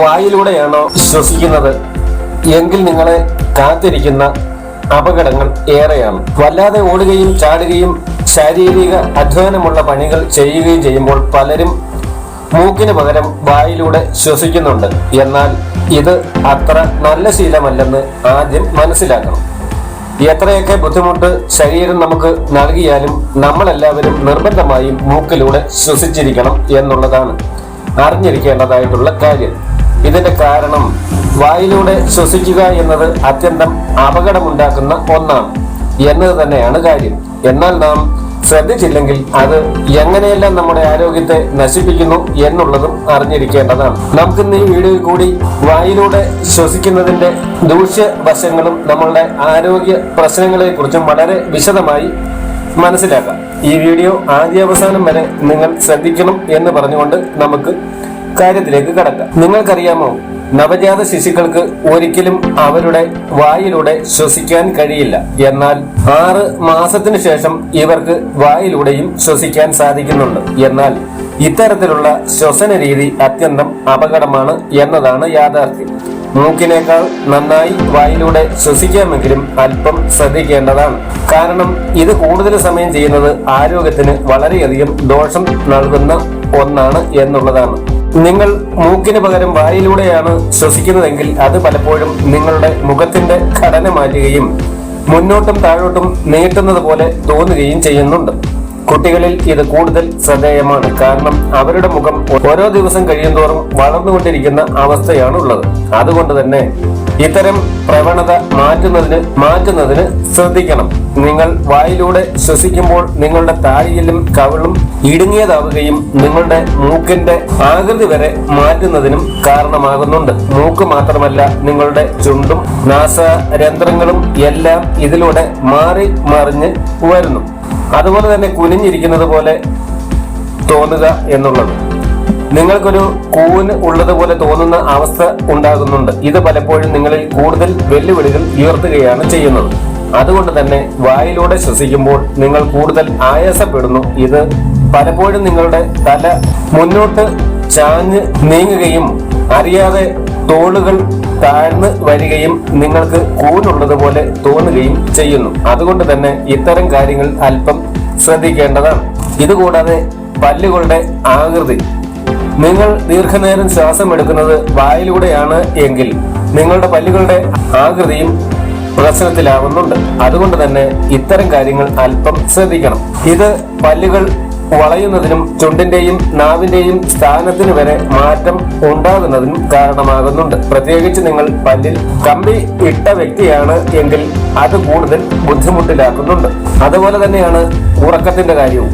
വായിലൂടെയാണോ ശ്വസിക്കുന്നത്? എങ്കിൽ നിങ്ങളെ കാത്തിരിക്കുന്ന അപകടങ്ങൾ ഏറെയാണ്. വല്ലാതെ ഓടുകയും ചാടുകയും ശാരീരിക അധ്വാനമുള്ള പണികൾ ചെയ്യുകയും ചെയ്യുമ്പോൾ പലരും മൂക്കിന് പകരം വായിലൂടെ ശ്വസിക്കുന്നുണ്ട്. എന്നാൽ ഇത് അത്ര നല്ല ശീലമല്ലെന്ന് ആദ്യം മനസ്സിലാക്കണം. എത്രയൊക്കെ ബുദ്ധിമുട്ട് ശരീരം നമുക്ക് നൽകിയാലും നമ്മളെല്ലാവരും നിർബന്ധമായും മൂക്കിലൂടെ ശ്വസിച്ചിരിക്കണം എന്നുള്ളതാണ് അറിഞ്ഞിരിക്കേണ്ടതായിട്ടുള്ള കാര്യം. ഇതിന്റെ കാരണം വായിലൂടെ ശ്വസിക്കുക എന്നത് അത്യന്തം അപകടമുണ്ടാക്കുന്ന ഒന്നാണ്. എന്നത് തന്നെയാണ് കാര്യം. എന്നാൽ നാം ശ്രദ്ധിച്ചില്ലെങ്കിൽ അത് എങ്ങനെയെല്ലാം നമ്മുടെ ആരോഗ്യത്തെ നശിപ്പിക്കുന്നു എന്നുള്ളതും അറിഞ്ഞിരിക്കേണ്ടതാണ്. നമുക്കിന്ന് ഈ വീഡിയോയിൽ കൂടി വായിലൂടെ ശ്വസിക്കുന്നതിന്റെ ദൂഷ്യവശങ്ങളും നമ്മളുടെ ആരോഗ്യ പ്രശ്നങ്ങളെ കുറിച്ചും വളരെ വിശദമായി മനസ്സിലാക്കാം. ഈ വീഡിയോ ആദ്യാവസാനം വരെ നിങ്ങൾ ശ്രദ്ധിക്കണം എന്ന് പറഞ്ഞുകൊണ്ട് നമുക്ക് കാര്യത്തിലേക്ക് കടക്കാം. നിങ്ങൾക്കറിയാമോ നവജാത ശിശുക്കൾക്ക് ഒരിക്കലും അവരുടെ വായിലൂടെ ശ്വസിക്കാൻ കഴിയില്ല. എന്നാൽ ആറ് മാസത്തിനു ശേഷം ഇവർക്ക് വായിലൂടെയും ശ്വസിക്കാൻ സാധിക്കുന്നുണ്ട്. എന്നാൽ ഇത്തരത്തിലുള്ള ശ്വസന രീതി അത്യന്തം അപകടമാണ് എന്നതാണ് യാഥാർത്ഥ്യം. മൂക്കിനേക്കാൾ നന്നായി വായിലൂടെ ശ്വസിക്കാമെങ്കിലും അല്പം ശ്രദ്ധിക്കേണ്ടതാണ്. കാരണം ഇത് കൂടുതൽ സമയം ചെയ്യുന്നത് ആരോഗ്യത്തിന് വളരെയധികം ദോഷം നൽകുന്ന ഒന്നാണ് എന്നുള്ളതാണ്. നിങ്ങൾ മൂക്കിന് പകരം വായിലൂടെയാണ് ശ്വസിക്കുന്നതെങ്കിൽ അത് പലപ്പോഴും നിങ്ങളുടെ മുഖത്തിന്റെ ഘടന മാറ്റുകയും മുന്നോട്ടും താഴോട്ടും നീട്ടുന്നത് പോലെ തോന്നുകയും ചെയ്യുന്നുണ്ട്. കുട്ടികളിൽ ഇത് കൂടുതൽ ശ്രദ്ധേയമാണ്. കാരണം അവരുടെ മുഖം ഓരോ ദിവസം കഴിയുന്തോറും വളർന്നുകൊണ്ടിരിക്കുന്ന അവസ്ഥയാണുള്ളത്. അതുകൊണ്ട് തന്നെ ഇത്തരം പ്രവണത മാറ്റുന്നതിന് മാറ്റുന്നതിന് ശ്രദ്ധിക്കണം. നിങ്ങൾ വായിലൂടെ ശ്വസിക്കുമ്പോൾ നിങ്ങളുടെ താടിയിലും കവിളും ഇടുങ്ങിയതാവുകയും നിങ്ങളുടെ മൂക്കിന്റെ ആകൃതി വരെ മാറ്റുന്നതിനും കാരണമാകുന്നുണ്ട്. മൂക്ക് മാത്രമല്ല നിങ്ങളുടെ ചുണ്ടും നാസരന്ധ്രങ്ങളും എല്ലാം ഇതിലൂടെ മാറി മറിഞ്ഞ് വരുന്നു. അതുപോലെ തന്നെ കുനിഞ്ഞിരിക്കുന്നത് പോലെ തോന്നുക എന്നുള്ളത്. നിങ്ങൾക്കൊരു കൂന് ഉള്ളതുപോലെ തോന്നുന്ന അവസ്ഥ ഉണ്ടാകുന്നുണ്ട്. ഇത് പലപ്പോഴും നിങ്ങളിൽ കൂടുതൽ വെല്ലുവിളികൾ ഉയർത്തുകയാണ് ചെയ്യുന്നത്. അതുകൊണ്ട് തന്നെ വായിലൂടെ ശ്വസിക്കുമ്പോൾ നിങ്ങൾ കൂടുതൽ ആയാസപ്പെടുന്നു. ഇത് പലപ്പോഴും നിങ്ങളുടെ തല മുന്നോട്ട് ചാഞ്ഞ് നീങ്ങുകയും അറിയാതെ തോളുകൾ താഴ്ന്നു വരികയും നിങ്ങൾക്ക് കൂനുള്ളതുപോലെ തോന്നുകയും ചെയ്യുന്നു. അതുകൊണ്ട് തന്നെ ഇത്തരം കാര്യങ്ങൾ അല്പം ശ്രദ്ധിക്കേണ്ടതാണ്. ഇതുകൂടാതെ പല്ലുകളുടെ ആകൃതി നിങ്ങൾ ദീർഘനേരം ശ്വാസം എടുക്കുന്നത് വായിലൂടെയാണ് എങ്കിൽ നിങ്ങളുടെ പല്ലുകളുടെ ആകൃതിയും പ്രശ്നത്തിലാവുന്നുണ്ട് അതുകൊണ്ട് തന്നെ ഇത്തരം കാര്യങ്ങൾ അല്പം ശ്രദ്ധിക്കണം. ഇത് പല്ലുകൾ വളയുന്നതിനും ചുണ്ടിന്റെയും നാവിന്റെയും സ്ഥാനത്തിന് വരെ മാറ്റം ഉണ്ടാകുന്നതിനും കാരണമാകുന്നുണ്ട്. പ്രത്യേകിച്ച് നിങ്ങൾ പല്ലിൽ കമ്പി ഇട്ട വ്യക്തിയാണ് എങ്കിൽ അത് കൂടുതൽ ബുദ്ധിമുട്ടിലാക്കുന്നുണ്ട്. അതുപോലെ തന്നെയാണ് ഉറക്കത്തിന്റെ കാര്യവും.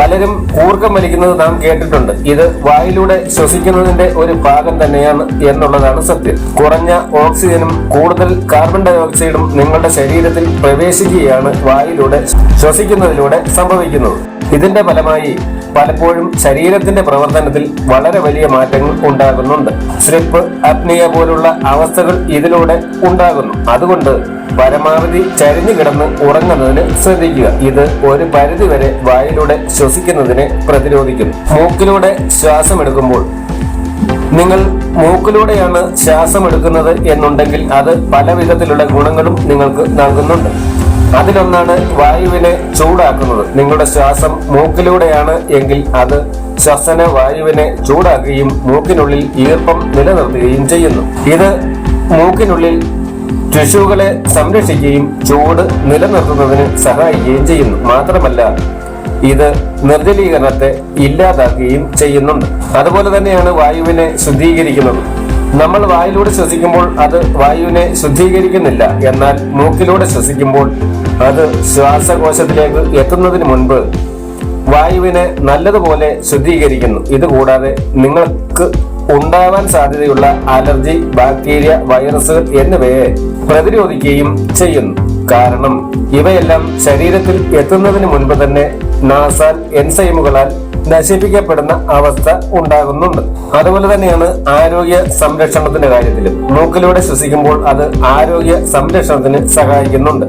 പലരും ഊർക്കം വലിക്കുന്നത് നാം കേട്ടിട്ടുണ്ട്. ഇത് വായിലൂടെ ശ്വസിക്കുന്നതിന്റെ ഒരു ഭാഗം തന്നെയാണ് എന്നുള്ളതാണ് സത്യം. കുറഞ്ഞ ഓക്സിജനും കൂടുതൽ കാർബൺ ഡൈ ഓക്സൈഡും നിങ്ങളുടെ ശരീരത്തിൽ പ്രവേശിക്കുകയാണ് വായിലൂടെ ശ്വസിക്കുന്നതിലൂടെ സംഭവിക്കുന്നത്. ഇതിന്റെ ഫലമായി പലപ്പോഴും ശരീരത്തിന്റെ പ്രവർത്തനത്തിൽ വളരെ വലിയ മാറ്റങ്ങൾ ഉണ്ടാകുന്നുണ്ട്. സ്ലിപ്പ് അപ്നിയ പോലുള്ള അവസ്ഥകൾ ഇതിലൂടെ ഉണ്ടാകുന്നു. അതുകൊണ്ട് പരമാവധി ചരിഞ്ഞു കിടന്ന് ഉറങ്ങുന്നതിന് ശ്രദ്ധിക്കുക. ഇത് ഒരു പരിധിവരെ വായിലൂടെ ശ്വസിക്കുന്നതിനെ പ്രതിരോധിക്കും മൂക്കിലൂടെ ശ്വാസം എടുക്കുമ്പോൾ നിങ്ങൾ മൂക്കിലൂടെയാണ് ശ്വാസം എടുക്കുന്നത് എന്നുണ്ടെങ്കിൽ അത് പല വിധത്തിലുള്ള ഗുണങ്ങളും നിങ്ങൾക്ക് നൽകുന്നുണ്ട്. അതിലൊന്നാണ് വായുവിനെ ചൂടാക്കുന്നത്. നിങ്ങളുടെ ശ്വാസം മൂക്കിലൂടെയാണ് എങ്കിൽ അത് ശ്വസന വായുവിനെ ചൂടാക്കുകയും മൂക്കിനുള്ളിൽ ഈർപ്പം നിലനിർത്തുകയും ചെയ്യുന്നു. ഇത് മൂക്കിനുള്ളിൽ ടിഷ്യൂകളെ സംരക്ഷിക്കുകയും ചൂട് നിലനിർത്തുന്നതിന് സഹായിക്കുകയും ചെയ്യുന്നു. മാത്രമല്ല ഇത് നിർജലീകരണത്തെ ഇല്ലാതാക്കുകയും ചെയ്യുന്നുണ്ട്. അതുപോലെ തന്നെയാണ് വായുവിനെ ശുദ്ധീകരിക്കുന്നത്. നമ്മൾ വായിലൂടെ ശ്വസിക്കുമ്പോൾ അത് വായുവിനെ ശുദ്ധീകരിക്കുന്നില്ല. എന്നാൽ മൂക്കിലൂടെ ശ്വസിക്കുമ്പോൾ അത് ശ്വാസകോശത്തിലേക്ക് എത്തുന്നതിന് മുൻപ് വായുവിനെ നല്ലതുപോലെ ശുദ്ധീകരിക്കുന്നു. ഇതുകൂടാതെ നിങ്ങൾക്ക് ഉണ്ടാവാൻ സാധ്യതയുള്ള അലർജി ബാക്ടീരിയ വൈറസുകൾ എന്നിവയെ പ്രതിരോധിക്കുകയും ചെയ്യുന്നു. കാരണം ഇവയെല്ലാം ശരീരത്തിൽ എത്തുന്നതിന് മുൻപ് തന്നെ നാസാൽ എൻസൈമുകളാൽ നശിപ്പിക്കപ്പെടുന്ന അവസ്ഥ ഉണ്ടാകുന്നുണ്ട്. അതുപോലെ തന്നെയാണ് ആരോഗ്യ സംരക്ഷണത്തിന്റെ കാര്യത്തിലും. മൂക്കിലൂടെ ശ്വസിക്കുമ്പോൾ അത് ആരോഗ്യ സംരക്ഷണത്തിന് സഹായിക്കുന്നുണ്ട്.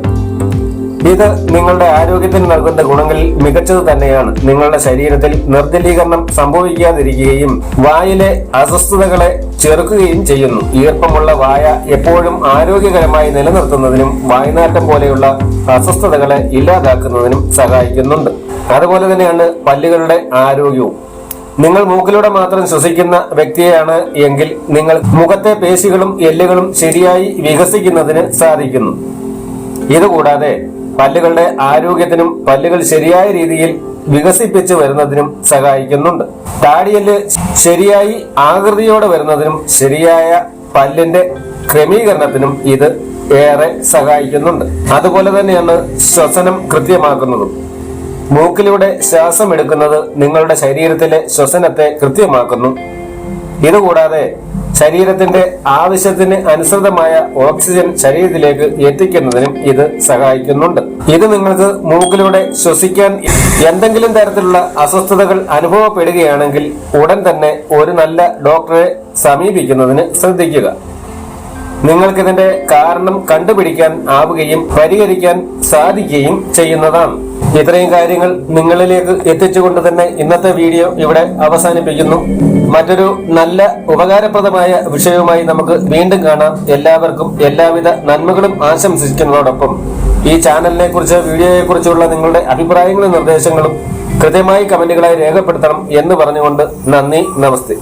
ഇത് നിങ്ങളുടെ ആരോഗ്യത്തിന് നൽകുന്ന ഗുണങ്ങളിൽ മികച്ചത് തന്നെയാണ്. നിങ്ങളുടെ ശരീരത്തിൽ നിർജലീകരണം സംഭവിക്കാതിരിക്കുകയും വായിലെ അസ്വസ്ഥതകളെ ചെറുക്കുകയും ചെയ്യുന്നു. ഈർപ്പമുള്ള വായ എപ്പോഴും ആരോഗ്യകരമായി നിലനിർത്തുന്നതിനും വായനാറ്റം പോലെയുള്ള അസ്വസ്ഥതകളെ ഇല്ലാതാക്കുന്നതിനും സഹായിക്കുന്നുണ്ട്. അതുപോലെ തന്നെയാണ് പല്ലുകളുടെ ആരോഗ്യവും. നിങ്ങൾ മൂക്കിലൂടെ മാത്രം ശ്വസിക്കുന്ന വ്യക്തിയാണ് എങ്കിൽ നിങ്ങൾ മുഖത്തെ പേശികളും എല്ലുകളും ശരിയായി വികസിക്കുന്നതിന് സാധിക്കുന്നു. ഇതുകൂടാതെ പല്ലുകളുടെ ആരോഗ്യത്തിനും പല്ലുകൾ ശരിയായ രീതിയിൽ വികസിപ്പിച്ചു വരുന്നതിനും സഹായിക്കുന്നുണ്ട്. താടിയൽ ശരിയായി ആകൃതിയോടെ വരുന്നതിനും ശരിയായ പല്ലിന്റെ ക്രമീകരണത്തിനും ഇത് ഏറെ സഹായിക്കുന്നുണ്ട്. അതുപോലെ തന്നെയാണ് ശ്വസനം കൃത്യമാക്കുന്നതും. മൂക്കിലൂടെ ശ്വാസം എടുക്കുന്നത് നിങ്ങളുടെ ശരീരത്തിലെ ശ്വസനത്തെ കൃത്യമാക്കുന്നു. ഇതുകൂടാതെ ശരീരത്തിന്റെ ആവശ്യത്തിന് അനുസൃതമായ ഓക്സിജൻ ശരീരത്തിലേക്ക് എത്തിക്കുന്നതിനും ഇത് സഹായിക്കുന്നുണ്ട്. ഇത് നിങ്ങൾക്ക് മൂക്കിലൂടെ ശ്വസിക്കാൻ എന്തെങ്കിലും തരത്തിലുള്ള അസ്വസ്ഥതകൾ അനുഭവപ്പെടുകയാണെങ്കിൽ ഉടൻ തന്നെ ഒരു നല്ല ഡോക്ടറെ സമീപിക്കുന്നതിന് ശ്രദ്ധിക്കുക. നിങ്ങൾക്കിതിന്റെ കാരണം കണ്ടുപിടിക്കാൻ ആവുകയും പരിഹരിക്കാൻ സാധിക്കുകയും ചെയ്യുന്നതാണ്. ഇത്രയും കാര്യങ്ങൾ നിങ്ങളിലേക്ക് എത്തിച്ചുകൊണ്ട് തന്നെ ഇന്നത്തെ വീഡിയോ ഇവിടെ അവസാനിപ്പിക്കുന്നു. മറ്റൊരു നല്ല ഉപകാരപ്രദമായ വിഷയവുമായി നമുക്ക് വീണ്ടും കാണാം. എല്ലാവർക്കും എല്ലാവിധ നന്മകളും ആശംസിക്കുന്നതോടൊപ്പം ഈ ചാനലിനെ കുറിച്ച് വീഡിയോയെ കുറിച്ചുള്ള നിങ്ങളുടെ അഭിപ്രായങ്ങളും നിർദ്ദേശങ്ങളും കൃത്യമായി കമന്റുകളായി രേഖപ്പെടുത്തണം എന്ന് പറഞ്ഞുകൊണ്ട് നന്ദി നമസ്തേ.